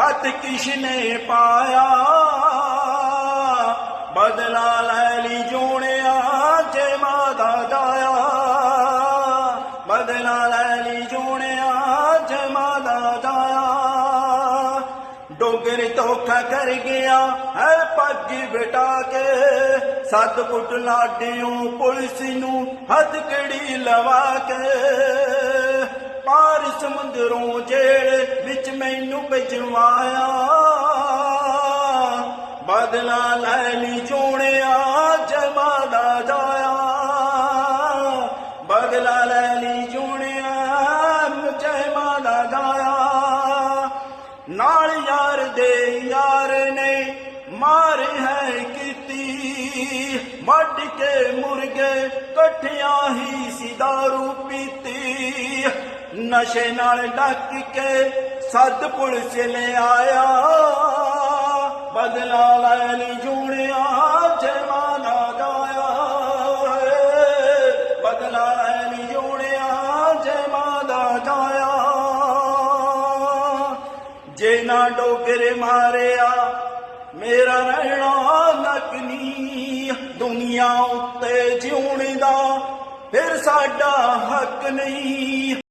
ਹੱਥ ਮੋੜੀ ਨੂੰ ਕਿਸ਼ਨੇ ਪਾਇਆ? ਬਦਲਾ ਲੈ ਲਈ ਜੋਣਿਆ ਜੇ ਮਾਦਾ ਜਾਇਆ ਬਦਲਾ ਲੈ ਲਈ ਜੋਣਿਆ ਜੇ ਮਾਦਾ ਜਾਇਆ ਡੋਗਰ ਧੋਖਾ ਕਰ ਗਿਆ ਹੈ ਪੱਗ ਬਿਟਾ ਕੇ। ਸੱਤ ਫੁੱਟ ਲਾਡਿਓ ਪੁਲਿਸ ਨੂੰ ਹੱਥ ਹੱਥਕੜੀ ਲਵਾ ਕੇ? ਸਮੁੰਦਰੋਂ ਜੇੜ ਵਿੱਚ ਮੈਨੂੰ ਭਿਜਵਾਇਆ ਬਦਲਾ ਲੈ ਲਈ ਜੋਣਿਆ ਜਮਾ ਦਾ ਜਾਇਆ। ਬਦਲਾ ਲੈ ਲਈ ਜੋਣਿਆ ਜਮਾ ਦਾ ਜਾਇਆ। ਨਾਲ ਯਾਰ ਦੇ ਯਾਰ ਨੇ ਮਾਰ ਹੈ ਕੀਤੀ। ਮੱਡ ਕੇ ਮੁਰਗੇ ਇਕੱਠਿਆਂ ਹੀ ਸੀ ਦਾਰੂ ਪੀਤੀ। ਨਸ਼ੇ ਨਾਲ ਡੱਕ ਕੇ ਸੱਦ ਪੁਲਿਸ ਲੈ ਆਇਆ। ਬਦਲਾ ਲੈ ਲਈ ਜੂਣਿਆ ਜਮਾਨਾ ਗਾਇਆ। ਬਦਲਾ ਲੈ ਲਈ ਜੂਣਿਆ ਜਮਾਨਾ ਗਾਇਆ। ਜੇ ਨਾ ਡੋਗਰੇ ਮਾਰਿਆ, ਮੇਰਾ ਰਹਿਣਾ ਨਕਨੀ ਦੁਨੀਆ ਉੱਤੇ ਜਿਉਣ ਦਾ ਫਿਰ ਸਾਡਾ ਹੱਕ ਨਹੀਂ।